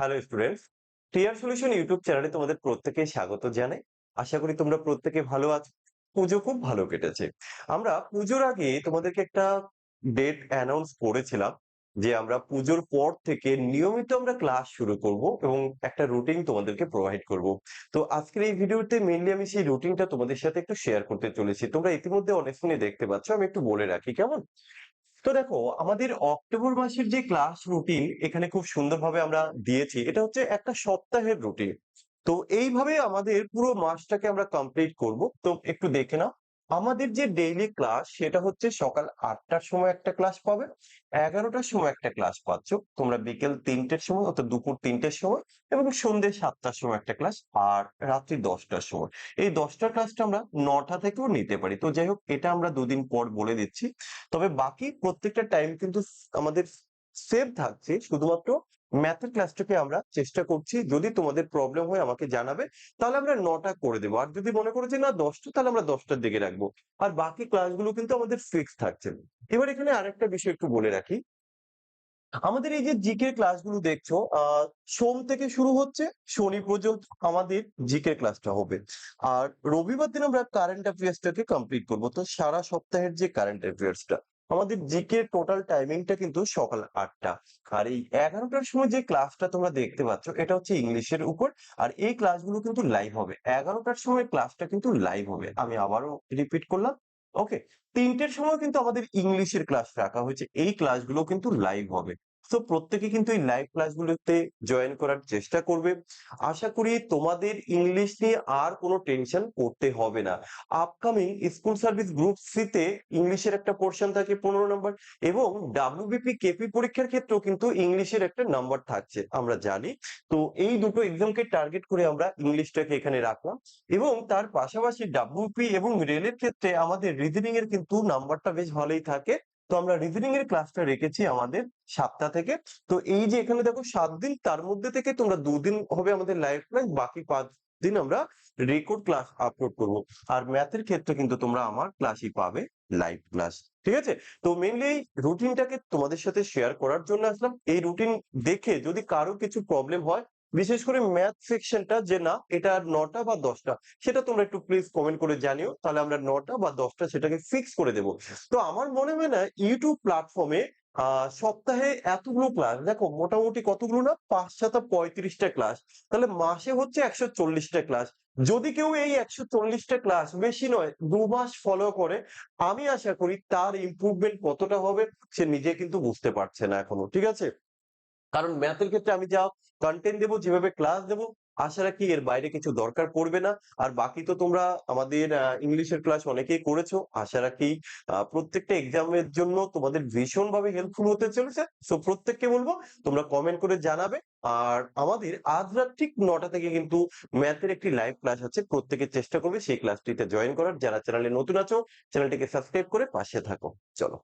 Hello students clear solution YouTube চ্যানেলে তোমাদের প্রত্যেকে স্বাগত জানাই। আশা করি তোমরা প্রত্যেকে ভালো আছো। পুজো খুব ভালো কেটেছে। আমরা পুজোর আগে তোমাদেরকে একটা ডেট অ্যানাউন্স করেছিলাম যে আমরা পুজোর পর থেকে নিয়মিত আমরা ক্লাস শুরু করব এবং একটা রুটিন তোমাদেরকে প্রোভাইড করব। তো আজকের এই ভিডিওতে মেইনলি আমি সেই রুটিনটা তোমাদের সাথে একটু শেয়ার করতে চলেছি। তোমরা ইতিমধ্যে অনেক শুনে দেখতে পাচ্ছ, আমি একটু বলে রাখি, কেমন? তো দেখো, আমাদের অক্টোবর মাসের যে ক্লাস রুটিন এখানে খুব সুন্দরভাবে আমরা দিয়েছি, এটা হচ্ছে একটা সপ্তাহের রুটিন তো এইভাবে আমাদের পুরো মাসটাকে আমরা কমপ্লিট করব। তো একটু দেখে নাও। আমাদের যে ডেইলি ক্লাস সেটা হচ্ছে সকাল আটটার সময় একটা ক্লাস পাবে, এগারোটার সময় একটা ক্লাস পাচ্ছ। তোমরা বিকেল তিনটের সময় অর্থাৎ দুপুর তিনটের সময় এবং সন্ধ্যে সাতটার সময় একটা ক্লাস আর রাত্রি দশটার সময়। এই দশটার ক্লাসটা আমরা নটা থেকেও নিতে পারি। তো যাই হোক, এটা আমরা দুদিন পর বলে দিচ্ছি। তবে বাকি প্রত্যেকটা টাইম কিন্তু আমাদের সেভ থাকছে, শুধুমাত্র ম্যাথের ক্লাসটাকে আমরা চেষ্টা করছি, যদি তোমাদের প্রবলেম হয় আমাকে জানাবে, তাহলে আমরা নটা করে দেবো। আর যদি মনে করো যে না, দশটা, তাহলে আমরা দশটার দিকে রাখব। আর বাকি ক্লাসগুলো কিন্তু আমাদের ফিক্স থাকছে এবার এখানে আরেকটা বিষয় একটু বলে রাখি। আমাদের এই যে জিকে ক্লাসগুলো দেখছ সোম থেকে শুরু হচ্ছে, শনি পর্যন্ত আমাদের জিকে ক্লাসটা হবে। আর রবিবার দিন আমরা কারেন্ট অ্যাফেয়ার্সটাকে কমপ্লিট করব। তো সারা সপ্তাহের যে কারেন্ট অ্যাফেয়ার্সটা আমাদের জিকে টোটাল টাইমিংটা কিন্তু সকাল আটটা। আর এই এগারোটার সময় যে ক্লাসটা তোমরা দেখতে পাচ্ছ, এটা হচ্ছে ইংলিশের উপর। আর এই ক্লাসগুলো কিন্তু লাইভ হবে। এগারোটার সময় ক্লাসটা কিন্তু লাইভ হবে। আমি আবারও রিপিট করলাম। ওকে তিনটের সময় কিন্তু আমাদের ইংলিশের ক্লাস রাখা হয়েছে। এই ক্লাসগুলো কিন্তু লাইভ হবে। তো প্রত্যেকে কিন্তু এই লাইভ ক্লাসগুলোতে জয়েন করার চেষ্টা করবে। আশা করি তোমাদের ইংলিশ নিয়ে আর কোনো টেনশন করতে হবে না। Upcoming school service group C তে ইংলিশের একটা পোর্শন থাকে পনেরো নম্বর এবং ডাব্লিউবিপি কেপি পরীক্ষার ক্ষেত্রেও কিন্তু ইংলিশের একটা নাম্বার থাকছে, আমরা জানি। তো এই দুটো এক্সামকে টার্গেট করে আমরা ইংলিশটাকে এখানে রাখলাম এবং তার পাশাপাশি ডাব্লিউপি এবং রেলের ক্ষেত্রে আমাদের রিজনিং এর কিন্তু নাম্বারটা বেশ ভালোই থাকে। তো আমরা রিজনিং এর ক্লাসটা রেখেছি আমাদের সাতটা থেকে। তো এই যে এখানে দেখো সাত দিন, তার মধ্যে থেকে তোমরা দুদিন হবে আমাদের লাইভ ক্লাস বাকি পাঁচ দিন আমরা রেকর্ড ক্লাস আপলোড করব। আর ম্যাথের ক্ষেত্রে কিন্তু তোমরা আমার ক্লাসই পাবে লাইভ ক্লাস ঠিক আছে? তো মেনলি এই রুটিনটাকে তোমাদের সাথে শেয়ার করার জন্য আসলাম। এই রুটিন দেখে যদি কারও কিছু প্রবলেম হয় বিশেষ করে ম্যাথ সেকশনটা যে না, এটা নটা বা দশটা, সেটা তোমরা একটু প্লিজ কমেন্ট করে জানিও, তাহলে আমরা নটা বা দশটা সেটাকে ফিক্স করে দেবো। তো আমার মনে হয় না ইউটিউব প্ল্যাটফর্মে সপ্তাহে এতগুলো ক্লাস দেখো মোটামুটি কতগুলো না পাঁচ সাতা পঁয়ত্রিশটা ক্লাস তাহলে মাসে হচ্ছে একশো চল্লিশটা ক্লাস যদি কেউ এই একশো চল্লিশটা ক্লাস বেশি নয়, দু মাস ফলো করে, আমি আশা করি তার ইমপ্রুভমেন্ট কতটা হবে, সে নিজে কিন্তু বুঝতে পারছে না এখনও, ঠিক আছে? কারণ ম্যাথের ক্ষেত্রে আমি যা কন্টেন্ট দেবো, যেভাবে ক্লাস দেবো, আশা রাখি এর বাইরে কিছু দরকার পড়বে না। আর বাকি তো তোমরা আমাদের ইংলিশের ক্লাস অনেকেই করেছ। আশা রাখি প্রত্যেকটা এক্সামের জন্য তোমাদের ভীষণ ভাবে হেল্পফুল হতে চলেছে। সো প্রত্যেককে বলব, তোমরা কমেন্ট করে জানাবে। আর আমাদের আজ রাত ঠিক নটা থেকে কিন্তু ম্যাথের একটি লাইভ ক্লাস আছে। প্রত্যেকে চেষ্টা করবে সেই ক্লাসটিতে জয়েন করার। যারা চ্যানেলে নতুন আছো চ্যানেলটিকে সাবস্ক্রাইব করে পাশে থাকো। চলো।